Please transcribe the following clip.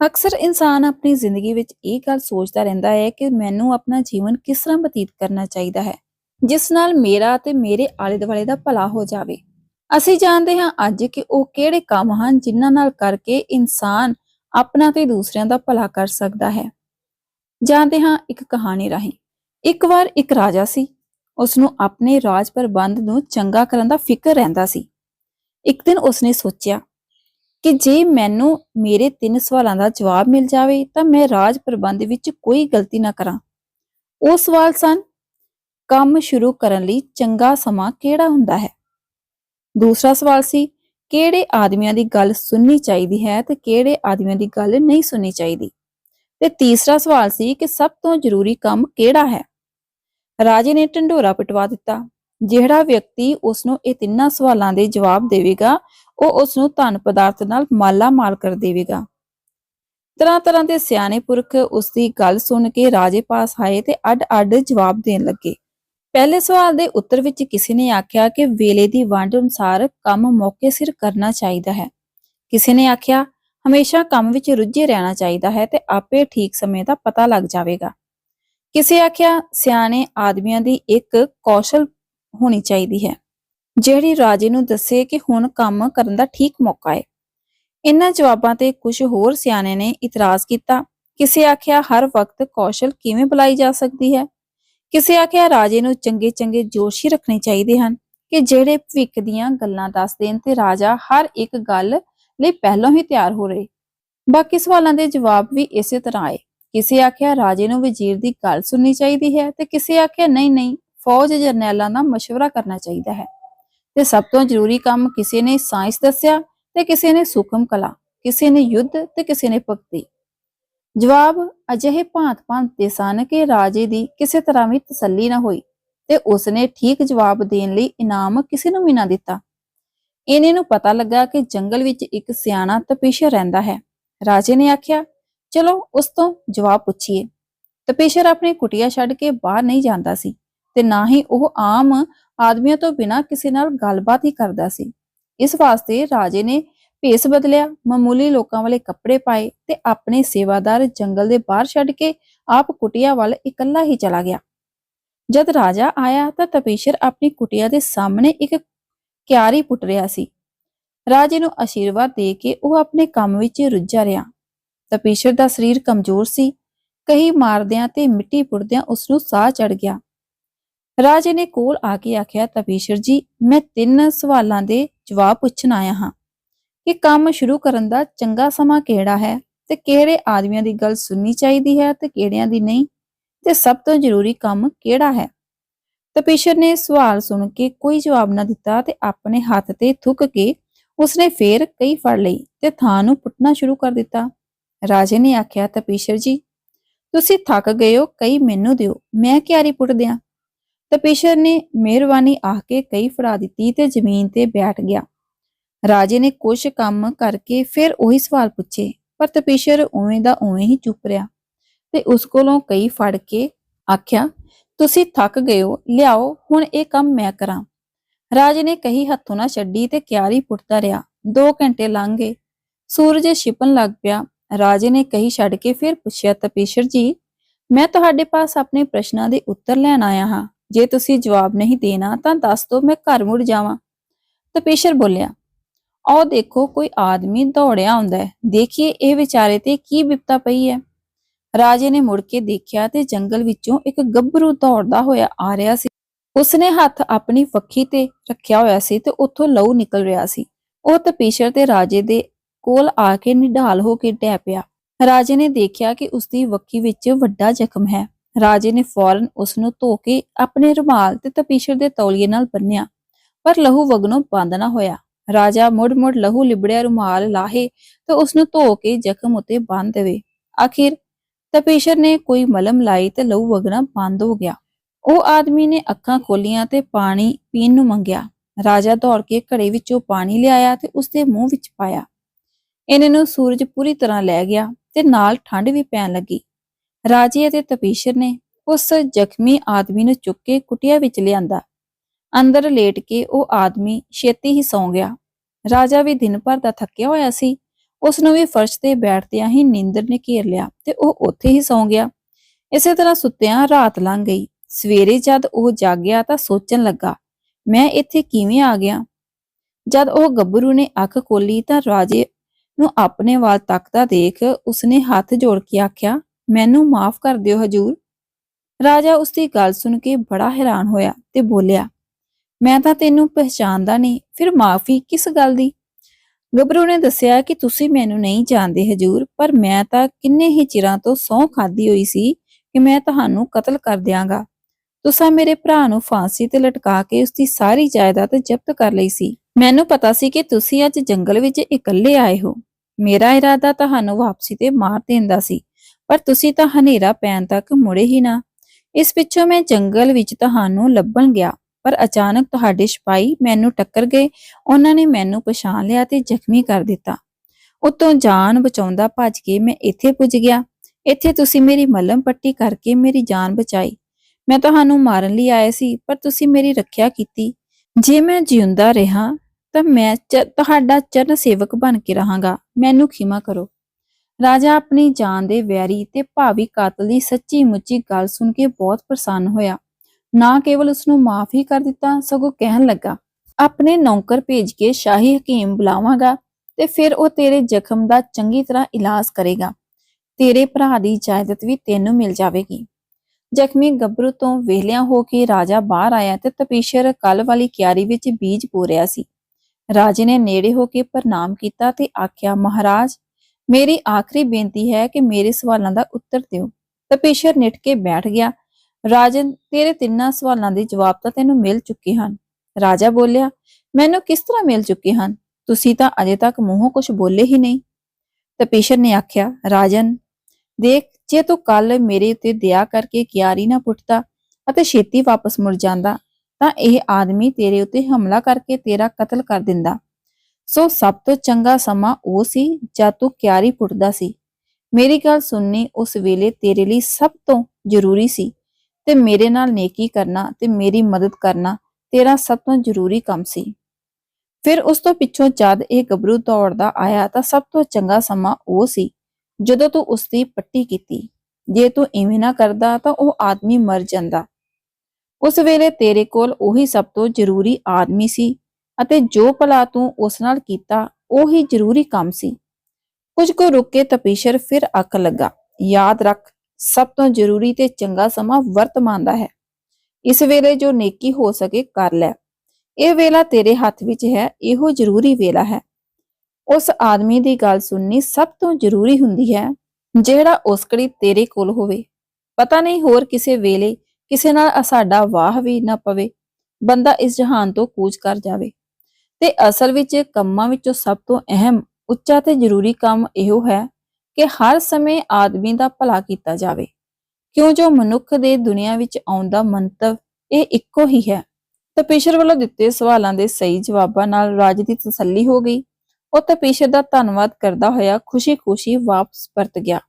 ਅਕਸਰ ਇਨਸਾਨ ਆਪਣੀ ਜ਼ਿੰਦਗੀ ਵਿੱਚ ਇਹ ਗੱਲ ਸੋਚਦਾ ਰਹਿੰਦਾ ਹੈ ਕਿ ਮੈਨੂੰ ਆਪਣਾ ਜੀਵਨ ਕਿਸ ਤਰ੍ਹਾਂ ਬਤੀਤ ਕਰਨਾ ਚਾਹੀਦਾ ਹੈ, ਜਿਸ ਨਾਲ ਮੇਰਾ ਤੇ ਮੇਰੇ ਆਲੇ ਦੁਆਲੇ ਦਾ ਭਲਾ ਹੋ ਜਾਵੇ। ਅਸੀਂ ਜਾਣਦੇ ਹਾਂ ਅੱਜ ਕਿ ਉਹ ਕਿਹੜੇ ਕੰਮ ਹਨ ਜਿਨ੍ਹਾਂ ਨਾਲ ਕਰਕੇ ਇਨਸਾਨ ਆਪਣਾ ਤੇ ਦੂਸਰਿਆਂ ਦਾ ਭਲਾ ਕਰ ਸਕਦਾ ਹੈ। ਜਾਣਦੇ ਹਾਂ ਇੱਕ ਕਹਾਣੀ ਰਾਹੀਂ। ਇੱਕ ਵਾਰ ਇੱਕ ਰਾਜਾ ਸੀ। ਉਸ ਨੂੰ ਆਪਣੇ ਰਾਜ ਪ੍ਰਬੰਧ ਨੂੰ ਚੰਗਾ ਕਰਨ ਦਾ ਫਿਕਰ ਰਹਿੰਦਾ ਸੀ। ਇੱਕ ਦਿਨ ਉਸਨੇ ਸੋਚਿਆ ਕਿ ਜੇ ਮੈਨੂੰ ਮੇਰੇ ਤਿੰਨ ਸਵਾਲਾਂ ਦਾ ਜਵਾਬ ਮਿਲ ਜਾਵੇ, ਤਾਂ ਮੈਂ ਰਾਜ ਪ੍ਰਬੰਧ ਵਿੱਚ ਕੋਈ ਗਲਤੀ ਨਾ ਕਰਾਂ। ਉਹ ਸਵਾਲ ਸਨ, ਕੰਮ ਸ਼ੁਰੂ ਕਰਨ ਲਈ ਚੰਗਾ ਸਮਾਂ ਕਿਹੜਾ ਹੁੰਦਾ ਹੈ? ਦੂਸਰਾ ਸਵਾਲ ਸੀ, ਕਿਹੜੇ ਆਦਮੀਆਂ ਦੀ ਗੱਲ ਸੁਣਨੀ ਚਾਹੀਦੀ ਹੈ ਤੇ ਕਿਹੜੇ ਆਦਮੀਆਂ ਦੀ ਗੱਲ ਨਹੀਂ ਸੁਣਨੀ ਚਾਹੀਦੀ? ਤੇ ਤੀਸਰਾ ਸਵਾਲ ਸੀ ਕਿ ਸਭ ਤੋਂ ਜ਼ਰੂਰੀ ਕੰਮ ਕਿਹੜਾ ਹੈ? ਰਾਜੇ ਨੇ ਢੰਡੋਰਾ ਪਟਵਾ ਦਿੱਤਾ, ਜਿਹੜਾ ਵਿਅਕਤੀ ਉਸ ਨੂੰ ਇਹ ਤਿੰਨਾਂ ਸਵਾਲਾਂ ਦੇ ਜਵਾਬ ਦੇਵੇਗਾ ਉਹ ਉਸ ਨੂੰ ਧਨ ਪਦਾਰਥ ਨਾਲ ਮਾਲਾ ਮਾਲ ਕਰ ਦੇਵੇਗਾ। ਤਰ੍ਹਾਂ ਤਰ੍ਹਾਂ ਦੇ ਸਿਆਣੇ ਪੁਰਖ ਉਸ ਦੀ ਗੱਲ ਸੁਣ ਕੇ ਰਾਜੇ ਪਾਸ ਆਏ ਤੇ ਅੱਡ-ਅੱਡ ਜਵਾਬ ਦੇਣ ਲੱਗੇ। ਪਹਿਲੇ ਸਵਾਲ ਦੇ ਉੱਤਰ ਵਿੱਚ ਕਿਸੇ ਨੇ ਆਖਿਆ ਕਿ ਵੇਲੇ ਦੀ ਵੰਡ ਅਨੁਸਾਰ ਕੰਮ ਮੌਕੇ ਸਿਰ ਕਰਨਾ ਚਾਹੀਦਾ ਹੈ। ਕਿਸੇ ਨੇ ਆਖਿਆ, ਹਮੇਸ਼ਾ ਕੰਮ ਵਿੱਚ ਰੁੱਝੇ ਰਹਿਣਾ ਚਾਹੀਦਾ ਹੈ ਤੇ ਆਪੇ ਠੀਕ ਸਮੇਂ ਦਾ ਪਤਾ ਲੱਗ ਜਾਵੇਗਾ। ਕਿਸੇ ਆਖਿਆ, ਸਿਆਣੇ ਆਦਮੀਆਂ ਦੀ ਇੱਕ ਕੌਸ਼ਲ ਹੋਣੀ ਚਾਹੀਦੀ ਹੈ। ਜਿਹੜੀ ਰਾਜੇ ਨੂੰ ਦੱਸੇ ਕਿ ਹੁਣ ਕੰਮ ਕਰਨ ਦਾ ਠੀਕ ਮੌਕਾ ਹੈ ਇਹਨਾਂ ਜਵਾਬਾਂ ਤੇ ਕੁਝ ਹੋਰ ਸਿਆਣੇ ਨੇ ਇਤਰਾਜ਼ ਕੀਤਾ ਕਿਸੇ ਆਖਿਆ ਹਰ ਵਕਤ ਕੌਸ਼ਲ ਕਿਵੇਂ ਬੁਲਾਈ ਜਾ ਸਕਦੀ ਹੈ ਕਿਸੇ ਆਖਿਆ ਰਾਜੇ ਨੂੰ ਚੰਗੇ ਚੰਗੇ ਜੋਸ਼ੀ ਰੱਖਣੇ ਚਾਹੀਦੇ ਹਨ ਕਿ ਜਿਹੜੇ ਭਵਿੱਖ ਦੀਆਂ ਗੱਲਾਂ ਦੱਸ ਦੇਣ ਤੇ ਰਾਜਾ ਹਰ ਇੱਕ ਗੱਲ ਲਈ ਪਹਿਲਾਂ ਹੀ ਤਿਆਰ ਹੋ ਰਹੇ ਬਾਕੀ ਸਵਾਲਾਂ ਦੇ ਜਵਾਬ ਵੀ ਇਸੇ ਤਰ੍ਹਾਂ ਆਏ ਕਿਸੇ ਆਖਿਆ ਰਾਜੇ ਨੂੰ ਵਜ਼ੀਰ ਦੀ ਗੱਲ ਸੁਣਨੀ ਚਾਹੀਦੀ ਹੈ ਤੇ ਕਿਸੇ ਆਖਿਆ ਨਹੀਂ ਨਹੀਂ ਫੌਜ ਜਰਨੈਲਾਂ ਦਾ مشورہ ਕਰਨਾ ਚਾਹੀਦਾ ਹੈ ਤੇ ਸਭ ਤੋਂ ਜ਼ਰੂਰੀ ਕੰਮ ਕਿਸੇ ਨੇ ਸਾਇੰਸ ਦੱਸਿਆ ਤੇ ਕਿਸੇ ਨੇ ਸੁਖਮ ਕਲਾ, ਕਿਸੇ ਨੇ ਯੁੱਧ ਤੇ ਕਿਸੇ ਨੇ ਭਗਤੀ। ਜਵਾਬ, ਅਜਿਹੇ ਭਾਂਤ-ਭਾਂਤ ਦੇ ਸਨ ਕਿ ਰਾਜੇ ਦੀ ਕਿਸੇ ਤਰ੍ਹਾਂ ਵੀ ਤਸੱਲੀ ਨਾ ਹੋਈ ਤੇ ਉਸਨੇ ਠੀਕ ਜਵਾਬ ਦੇਣ ਲਈ ਇਨਾਮ ਕਿਸੇ ਨੂੰ ਵੀ ਨਾ ਦਿੱਤਾ। ਇਹਨੇ ਨੂੰ ਪਤਾ ਲੱਗਾ ਕਿ ਜੰਗਲ ਵਿੱਚ ਇੱਕ ਸਿਆਣਾ ਤਪੇਸ਼ਰ ਰਹਿੰਦਾ ਹੈ। ਰਾਜੇ ਨੇ ਆਖਿਆ, ਚਲੋ, ਉਸ ਤੋਂ ਜਵਾਬ ਪੁੱਛੀਏ। ਤਪੇਸ਼ਰ ਆਪਣੀ ਕੁਟਿਆ ਛੱਡ ਕੇ ਬਾਹਰ ਨਹੀਂ ਜਾਂਦਾ ਸੀ ਤੇ ਨਾ ਹੀ ਉਹ ਆਮ ਆਦਮੀਆਂ ਤੋਂ ਬਿਨਾਂ ਕਿਸੇ ਨਾਲ ਗੱਲਬਾਤ ਹੀ ਕਰਦਾ ਸੀ। ਇਸ ਵਾਸਤੇ ਰਾਜੇ ਨੇ ਭੇਸ ਬਦਲਿਆ, ਮਾਮੂਲੀ ਲੋਕਾਂ ਵਾਲੇ ਕੱਪੜੇ ਪਾਏ ਤੇ ਆਪਣੇ ਸੇਵਾਦਾਰ ਜੰਗਲ ਦੇ ਬਾਹਰ ਛੱਡ ਕੇ ਆਪ ਕੁਟਿਆ ਵੱਲ ਇਕੱਲਾ ਹੀ ਚਲਾ ਗਿਆ। ਜਦ ਰਾਜਾ ਆਇਆ ਤਾਂ ਤਪੇਸ਼ਰ ਆਪਣੀ ਕੁਟਿਆ ਦੇ ਸਾਹਮਣੇ ਇੱਕ ਕਿਆਰੀ ਪੁੱਟ ਰਿਹਾ ਸੀ। ਰਾਜੇ ਨੂੰ ਆਸ਼ੀਰਵਾਦ ਦੇ ਕੇ ਉਹ ਆਪਣੇ ਕੰਮ ਵਿੱਚ ਰੁੱਝਾ ਰਿਹਾ। ਤਪੇਸ਼ਰ ਦਾ ਸਰੀਰ ਕਮਜ਼ੋਰ ਸੀ। ਕਹੀ ਮਾਰਦਿਆਂ ਤੇ ਮਿੱਟੀ ਪੁੱਟਦਿਆਂ ਉਸ ਨੂੰ ਸਾਹ ਚੜ ਗਿਆ। ਰਾਜੇ ਨੇ ਕੋਲ ਆ ਕੇ ਆਖਿਆ, ਤਪੀਸ਼ਰ ਜੀ, ਮੈਂ ਤਿੰਨ ਸਵਾਲਾਂ ਦੇ ਜਵਾਬ ਪੁੱਛਣ ਆਇਆ ਹਾਂ ਕਿ ਕੰਮ ਸ਼ੁਰੂ ਕਰਨ ਦਾ ਚੰਗਾ ਸਮਾਂ ਕਿਹੜਾ ਹੈ ਤੇ ਕਿਹੜੇ ਆਦਮੀਆਂ ਦੀ ਗੱਲ ਸੁਣਨੀ ਚਾਹੀਦੀ ਹੈ ਤੇ ਕਿਹੜਿਆਂ ਦੀ ਨਹੀਂ ਤੇ ਸਭ ਤੋਂ ਜ਼ਰੂਰੀ ਕੰਮ ਕਿਹੜਾ ਹੈ? ਤਪੀਸ਼ਰ ਨੇ ਸਵਾਲ ਸੁਣ ਕੇ ਕੋਈ ਜਵਾਬ ਨਾ ਦਿੱਤਾ ਤੇ ਆਪਣੇ ਹੱਥ ਤੇ ਥੁੱਕ ਕੇ ਉਸਨੇ ਫੇਰ ਕਈ ਫੜ ਲਈ ਤੇ ਥਾਂ ਨੂੰ ਪੁੱਟਣਾ ਸ਼ੁਰੂ ਕਰ ਦਿੱਤਾ। ਰਾਜੇ ਨੇ ਆਖਿਆ, ਤਪੀਸ਼ਰ ਜੀ, ਤੁਸੀਂ ਥੱਕ ਗਏ ਹੋ, ਕਈ ਮੈਨੂੰ ਦਿਓ, ਮੈਂ ਕਿਆਰੀ ਪੁੱਟ ਦਿਆਂ ਤਪੇਸ਼ਰ ਨੇ ਮਿਹਰਬਾਨੀ ਆਖ ਕੇ ਕਈ ਫੜਾ ਦਿੱਤੀ ਤੇ ਜ਼ਮੀਨ ਤੇ ਬੈਠ ਗਿਆ। ਰਾਜੇ ਨੇ ਕੁਝ ਕੰਮ ਕਰਕੇ ਫਿਰ ਉਹੀ ਸਵਾਲ ਪੁੱਛੇ, ਪਰ ਤਪੇਸ਼ਰ ਉਵੇਂ ਦਾ ਉਵੇਂ ਹੀ ਚੁੱਪ ਰਿਹਾ ਤੇ ਉਸ ਕੋਲੋਂ ਕਈ ਫੜ ਕੇ ਆਖਿਆ, ਤੁਸੀਂ ਥੱਕ ਗਏ ਹੋ, ਲਿਆਓ, ਹੁਣ ਇਹ ਕੰਮ ਮੈਂ ਕਰਾਂ। ਰਾਜੇ ਨੇ ਕਹੀ ਹੱਥੋਂ ਨਾ ਛੱਡੀ ਤੇ ਕਿਆਰੀ ਪੁੱਟਦਾ ਰਿਹਾ। 2 ਘੰਟੇ ਲੰਘ ਗਏ। ਸੂਰਜ ਛਿਪਣ ਲੱਗ ਪਿਆ। ਰਾਜੇ ਨੇ ਕਹੀ ਛੱਡ ਕੇ ਫਿਰ ਪੁੱਛਿਆ ਤਪੇਸ਼ਰ ਜੀ, ਮੈਂ ਤੁਹਾਡੇ ਪਾਸ ਆਪਣੇ ਪ੍ਰਸ਼ਨਾਂ ਦੇ ਉੱਤਰ ਲੈਣ ਆਇਆ ਹਾਂ। ਜੇ ਤੁਸੀਂ ਜਵਾਬ ਨਹੀਂ ਦੇਣਾ ਤਾਂ ਦੱਸ ਦੋ ਮੈਂ ਘਰ ਮੁੜ ਜਾਵਾਂ। ਤਪੇਸ਼ਰ ਬੋਲਿਆ, ਆਓ ਦੇਖੋ ਕੋਈ ਆਦਮੀ ਦੌੜਿਆ ਆਉਂਦਾ ਹੈ। ਦੇਖੀਏ ਇਹ ਵਿਚਾਰੇ ਤੇ ਕੀ ਬਿਪਤਾ ਪਈ ਹੈ। ਰਾਜੇ ਨੇ ਮੁੜ ਕੇ ਦੇਖਿਆ ਤੇ ਜੰਗਲ ਵਿੱਚੋਂ ਇੱਕ ਗੱਭਰੂ ਦੌੜਦਾ ਹੋਇਆ ਆ ਰਿਹਾ ਸੀ। ਉਸਨੇ ਹੱਥ ਆਪਣੀ ਫੱਖੀ ਤੇ ਰੱਖਿਆ ਹੋਇਆ ਸੀ ਤੇ ਉੱਥੋਂ ਲਹੂ ਨਿਕਲ ਰਿਹਾ ਸੀ। ਉਹ ਤਪੇਸ਼ਰ ਤੇ ਰਾਜੇ ਦੇ ਕੋਲ ਆ ਕੇ ਨਿਢਾਲ ਹੋ ਕੇ ਡੈ ਪਿਆ। ਰਾਜੇ ਨੇ ਦੇਖਿਆ ਕਿ ਉਸਦੀ ਵੱਖੀ ਵਿੱਚ ਵੱਡਾ ਜ਼ਖਮ ਹੈ। ਰਾਜੇ ਨੇ ਫੌਰਨ ਉਸ ਨੂੰ ਧੋ ਕੇ ਆਪਣੇ ਰੁਮਾਲ ਤੇ ਤਪੀਸ਼ਰ ਦੇ ਤੌਲੀਏ ਨਾਲ ਬੰਨਿਆ ਪਰ ਲਹੂ ਵਗਨੋਂ ਬੰਦ ਨਾ ਹੋਇਆ। ਰਾਜਾ ਮੁੜ-ਮੁੜ ਲਹੂ ਲਿਬੜਿਆ ਰੁਮਾਲ ਲਾਹੇ ਤੇ ਉਸ ਨੂੰ ਧੋ ਕੇ ਜ਼ਖਮ ਉਤੇ ਬੰਨ ਦੇਵੇ। ਆਖਿਰ ਤਪੀਸ਼ਰ ਨੇ ਕੋਈ ਮਲਮ ਲਾਈ ਤੇ ਲਹੂ ਵਗਣਾ ਬੰਦ ਹੋ ਗਿਆ। ਉਹ ਆਦਮੀ ਨੇ ਅੱਖਾਂ ਖੋਲੀਆਂ ਤੇ ਪਾਣੀ ਪੀਣ ਨੂੰ ਮੰਗਿਆ। ਰਾਜਾ ਦੌੜ ਕੇ ਘੜੇ ਵਿੱਚੋਂ ਪਾਣੀ ਲਿਆਇਆ ਤੇ ਉਸਦੇ ਮੂੰਹ ਵਿੱਚ ਪਾਇਆ। ਇਹਨੇ ਨੂੰ ਸੂਰਜ ਪੂਰੀ ਤਰ੍ਹਾਂ ਲੈ ਗਿਆ ਤੇ ਨਾਲ ਠੰਡ ਵੀ ਪੈਣ ਲੱਗੀ। ਰਾਜੇ ਅਤੇ ਤਪੀਸ਼ਰ ਨੇ ਉਸ ਜ਼ਖਮੀ ਆਦਮੀ ਨੂੰ ਚੁੱਕ ਕੇ ਕੁਟਿਆ ਵਿੱਚ ਲਿਆਂਦਾ। ਅੰਦਰ ਲੇਟ ਕੇ ਉਹ ਆਦਮੀ ਛੇਤੀ ਹੀ ਸੌਂ ਗਿਆ। ਰਾਜਾ ਵੀ ਦਿਨ ਭਰ ਦਾ ਥੱਕਿਆ ਹੋਇਆ ਸੀ। ਉਸ ਨੂੰ ਵੀ ਫਰਸ਼ ਤੇ ਬੈਠਦਿਆਂ ਹੀ ਨੀਂਦਰ ਨੇ ਘੇਰ ਲਿਆ ਤੇ ਉਹ ਉੱਥੇ ਹੀ ਸੌਂ ਗਿਆ। ਇਸੇ ਤਰ੍ਹਾਂ ਸੁੱਤਿਆਂ ਰਾਤ ਲੰਘ ਗਈ। ਸਵੇਰੇ ਜਦ ਉਹ ਜਾਗਿਆ ਤਾਂ ਸੋਚਣ ਲੱਗਾ, ਮੈਂ ਇੱਥੇ ਕਿਵੇਂ ਆ ਗਿਆ? ਜਦ ਉਹ ਗੱਭਰੂ ਨੇ ਅੱਖ ਖੋਲੀ ਤਾਂ ਰਾਜੇ ਨੂੰ ਆਪਣੇ ਵੱਲ ਤੱਕਦਾ ਦੇਖ ਉਸਨੇ ਹੱਥ ਜੋੜ ਕੇ ਆਖਿਆ ਮੈਨੂੰ ਮਾਫ ਕਰ ਦਿਓ ਹਜੂਰ। ਰਾਜਾ ਉਸ ਦੀ ਗੱਲ ਸੁਣ ਕੇ ਬੜਾ ਹੈਰਾਨ ਹੋਇਆ ਤੇ ਬੋਲਿਆ, ਮੈਂ ਤਾਂ ਤੈਨੂੰ ਪਛਾਣਦਾ ਨਹੀਂ, ਫਿਰ ਮਾਫੀ ਕਿਸ ਗੱਲ ਦੀ? ਗੱਭਰੂ ਨੇ ਦੱਸਿਆ ਕਿ ਤੁਸੀਂ ਮੈਨੂੰ ਨਹੀਂ ਜਾਣਦੇ ਹਜੂਰ, ਪਰ ਮੈਂ ਤਾਂ ਕਿੰਨੇ ਹੀ ਚਿਰਾਂ ਤੋਂ ਸਹੁੰ ਖਾਦੀ ਹੋਈ ਸੀ ਕਿ ਮੈਂ ਤੁਹਾਨੂੰ ਕਤਲ ਕਰ ਦਿਆਂਗਾ। ਤੁਸੀਂ ਮੇਰੇ ਭਰਾ ਨੂੰ ਫਾਂਸੀ ਤੇ ਲਟਕਾ ਕੇ ਉਸ ਦੀ ਸਾਰੀ ਜਾਇਦਾਦ ਜ਼ਬਤ ਕਰ ਲਈ ਸੀ। ਮੈਨੂੰ ਪਤਾ ਸੀ ਕਿ ਤੁਸੀਂ ਅੱਜ ਜੰਗਲ ਵਿੱਚ ਇਕੱਲੇ ਆਏ ਹੋ। ਮੇਰਾ ਇਰਾਦਾ ਤੁਹਾਨੂੰ ਵਾਪਸੀ ਤੇ ਮਾਰ ਦੇਣ ਦਾ ਸੀ। ਪਰ ਤੁਸੀਂ ਤਾਂ ਹਨੇਰਾ ਪੈਣ ਤੱਕ ਮੁੜੇ ਹੀ ਨਾ। ਇਸ ਪਿੱਛੋਂ ਮੈਂ ਜੰਗਲ ਵਿੱਚ ਤੁਹਾਨੂੰ ਲੱਭਣ ਗਿਆ, ਪਰ ਅਚਾਨਕ ਤੁਹਾਡੇ ਸਿਪਾਹੀ ਮੈਨੂੰ ਟੱਕਰ ਗਏ। ਉਹਨਾਂ ਨੇ ਮੈਨੂੰ ਪਛਾਣ ਲਿਆ ਤੇ ਜ਼ਖਮੀ ਕਰ ਦਿੱਤਾ। ਉਤੋਂ ਜਾਨ ਬਚਾਉਂਦਾ ਭੱਜ ਕੇ ਮੈਂ ਇੱਥੇ ਪੁੱਜ ਗਿਆ। ਇੱਥੇ ਤੁਸੀਂ ਮੇਰੀ ਮਲਮ ਪੱਟੀ ਕਰਕੇ ਮੇਰੀ ਜਾਨ ਬਚਾਈ। ਮੈਂ ਤੁਹਾਨੂੰ ਮਾਰਨ ਲਈ ਆਇਆ ਸੀ, ਪਰ ਤੁਸੀਂ ਮੇਰੀ ਰੱਖਿਆ ਕੀਤੀ। ਜੇ ਮੈਂ ਜਿਉਂਦਾ ਰਿਹਾ, ਤਾਂ ਮੈਂ ਚ- ਤੁਹਾਡਾ ਚਰਨ ਸੇਵਕ ਬਣ ਕੇ ਰਹਾਂਗਾ। ਮੈਨੂੰ ਖਿਮਾ ਕਰੋ। ਰਾਜਾ ਆਪਣੀ ਜਾਨ ਦੇ ਵੈਰੀ ਤੇ ਭਾਵੀ ਕਾਤਲ ਦੀ ਸੱਚੀ ਮੁੱਚੀ ਗੱਲ ਸੁਣ ਕੇ ਬਹੁਤ ਪ੍ਰਸੰਨ ਹੋਇਆ। ਨਾ ਕੇਵਲ ਉਸ ਨੂੰ ਮਾਫ ਹੀ ਕਰ ਦਿੱਤਾ, ਸਗੋਂ ਕਹਿਣ ਲੱਗਾ, ਆਪਣੇ ਨੌਕਰ ਭੇਜ ਕੇ ਸ਼ਾਹੀ ਹਕੀਮ ਬੁਲਾਵਾਂਗਾ ਤੇ ਫਿਰ ਉਹ ਤੇਰੇ ਜ਼ਖਮ ਦਾ ਚੰਗੀ ਤਰ੍ਹਾਂ ਇਲਾਜ ਕਰੇਗਾ। ਤੇਰੇ ਭਰਾ ਦੀ ਜਾਇਦਾਦ ਵੀ ਤੈਨੂੰ ਮਿਲ ਜਾਵੇਗੀ। ਜ਼ਖਮੀ ਗੱਭਰੂ ਤੋਂ ਵਿਹਲਿਆਂ ਹੋ ਕੇ ਰਾਜਾ ਬਾਹਰ ਆਇਆ ਤੇ ਤਪੀਸ਼ਰ ਕੱਲ ਵਾਲੀ ਕਿਆਰੀ ਵਿੱਚ ਬੀਜ ਬੋ ਰਿਹਾ ਸੀ। ਰਾਜੇ ਨੇ ਨੇੜੇ ਹੋ ਕੇ ਪ੍ਰਣਾਮ ਕੀਤਾ ਤੇ ਆਖਿਆ, ਮਹਾਰਾਜ ਮੇਰੀ ਆਖਰੀ ਬੇਨਤੀ ਹੈ ਕਿ ਮੇਰੇ ਸਵਾਲਾਂ ਦਾ ਉੱਤਰ ਦਿਓ। ਤਪੇਸ਼ਰ ਨਿਠ ਕੇ ਬੈਠ ਗਿਆ। ਰਾਜਨ, ਤੇਰੇ ਤਿੰਨਾਂ ਸਵਾਲਾਂ ਦੇ ਜਵਾਬ ਤਾਂ ਤੈਨੂੰ ਮਿਲ ਚੁੱਕੇ ਹਨ। ਰਾਜਾ ਬੋਲਿਆ, ਮੈਨੂੰ ਕਿਸ ਤਰ੍ਹਾਂ ਮਿਲ ਚੁੱਕੇ ਹਨ? ਤੁਸੀਂ ਤਾਂ ਅਜੇ ਤੱਕ ਮੂੰਹੋਂ ਕੁਝ ਬੋਲੇ ਹੀ ਨਹੀਂ। ਤਪੀਸ਼ਰ ਨੇ ਆਖਿਆ, ਰਾਜਨ, ਦੇਖ, ਜੇ ਤੂੰ ਕੱਲ ਮੇਰੇ ਉੱਤੇ ਦਇਆ ਕਰਕੇ ਕਿਆਰੀ ਨਾ ਪੁੱਟਦਾ ਅਤੇ ਛੇਤੀ ਵਾਪਸ ਮੁੜ ਜਾਂਦਾ, ਤਾਂ ਇਹ ਆਦਮੀ ਤੇਰੇ ਉੱਤੇ ਹਮਲਾ ਕਰਕੇ ਤੇਰਾ ਕਤਲ ਕਰ ਦਿੰਦਾ। ਸੋ ਸਭ ਤੋਂ ਚੰਗਾ ਸਮਾਂ ਉਹ ਸੀ ਜਦ ਤੂੰ ਕਿਆਰੀ ਪੁੱਟਦਾ ਸੀ। ਮੇਰੀ ਗੱਲ ਸੁਣਨੀ ਉਸ ਵੇਲੇ ਤੇਰੇ ਲਈ ਸਭ ਤੋਂ ਜ਼ਰੂਰੀ ਸੀ। ਤੇ ਮੇਰੇ ਨਾਲ ਨੇਕੀ ਕਰਨਾ ਤੇ ਮੇਰੀ ਮਦਦ ਕਰਨਾ ਤੇਰਾ ਸਭ ਤੋਂ ਜ਼ਰੂਰੀ ਕੰਮ ਸੀ। ਫਿਰ ਉਸ ਤੋਂ ਪਿੱਛੋਂ ਜਦ ਇਹ ਗੱਭਰੂ ਦੌੜਦਾ ਆਇਆ ਤਾਂ ਸਭ ਤੋਂ ਚੰਗਾ ਸਮਾਂ ਉਹ ਸੀ ਜਦੋਂ ਤੂੰ ਉਸ ਦੀ ਪੱਟੀ ਕੀਤੀ। ਜੇ ਤੂੰ ਇਵੇਂ ਨਾ ਕਰਦਾ ਤਾਂ ਉਹ ਆਦਮੀ ਮਰ ਜਾਂਦਾ। ਉਸ ਵੇਲੇ ਤੇਰੇ ਕੋਲ ਉਹੀ ਸਭ ਤੋਂ ਜ਼ਰੂਰੀ ਆਦਮੀ ਸੀ ਅਤੇ ਜੋ ਭਲਾ ਤੂੰ ਉਸ ਨਾਲ ਕੀਤਾ, ਉਹ ਹੀ ਜ਼ਰੂਰੀ ਕੰਮ ਸੀ। ਕੁਝ ਕੁ ਰੁਕੇ ਤਪੀਸ਼ਰ ਫਿਰ ਅੱਖ ਲੱਗਾ। ਯਾਦ ਰੱਖ, ਸਭ ਤੋਂ ਜ਼ਰੂਰੀ ਤੇ ਚੰਗਾ ਸਮਾਂ ਵਰਤਮਾਨ ਦਾ ਹੈ। ਇਸ ਵੇਲੇ ਜੋ ਨੇਕੀ ਹੋ ਸਕੇ ਕਰ ਲੈ। ਇਹ ਵੇਲਾ ਤੇਰੇ ਹੱਥ ਵਿੱਚ ਹੈ, ਇਹੋ ਜ਼ਰੂਰੀ ਵੇਲਾ ਹੈ। ਉਸ ਆਦਮੀ ਦੀ ਗੱਲ ਸੁਣਨੀ ਸਭ ਤੋਂ ਜ਼ਰੂਰੀ ਹੁੰਦੀ ਹੈ, ਜਿਹੜਾ ਉਸ ਘੜੀ ਤੇਰੇ ਕੋਲ ਹੋਵੇ। ਪਤਾ ਨਹੀਂ ਹੋਰ ਕਿਸੇ ਵੇਲੇ ਕਿਸੇ ਨਾਲ ਸਾਡਾ ਵਾਹ ਵੀ ਨਾ ਪਵੇ। ਬੰਦਾ ਇਸ ਜਹਾਨ ਤੋਂ ਕੂਚ ਕਰ ਜਾਵੇ। ਤੇ ਅਸਲ ਵਿੱਚ ਕੰਮਾਂ ਵਿੱਚੋਂ ਸਭ ਤੋਂ ਅਹਿਮ, ਉੱਚਾ ਤੇ ਜ਼ਰੂਰੀ ਕੰਮ ਇਹੋ ਹੈ ਕਿ ਹਰ ਸਮੇਂ ਆਦਮੀ ਦਾ ਭਲਾ ਕੀਤਾ ਜਾਵੇ। ਕਿਉਂ ਜੋ ਮਨੁੱਖ ਦੇ ਦੁਨੀਆ ਵਿੱਚ ਆਉਣ ਦਾ ਮੰਤਵ ਇਹ ਇੱਕੋ ਹੀ ਹੈ। ਤਪੀਸ਼ਰ ਵੱਲੋਂ ਦਿੱਤੇ ਸਵਾਲਾਂ ਦੇ ਸਹੀ ਜਵਾਬਾਂ ਨਾਲ ਰਾਜ ਦੀ ਤਸੱਲੀ ਹੋ ਗਈ। ਉਹ ਤਪੀਸ਼ਰ ਦਾ ਧੰਨਵਾਦ ਕਰਦਾ ਹੋਇਆ ਖੁਸ਼ੀ-ਖੁਸ਼ੀ ਵਾਪਸ ਪਰਤ ਗਿਆ।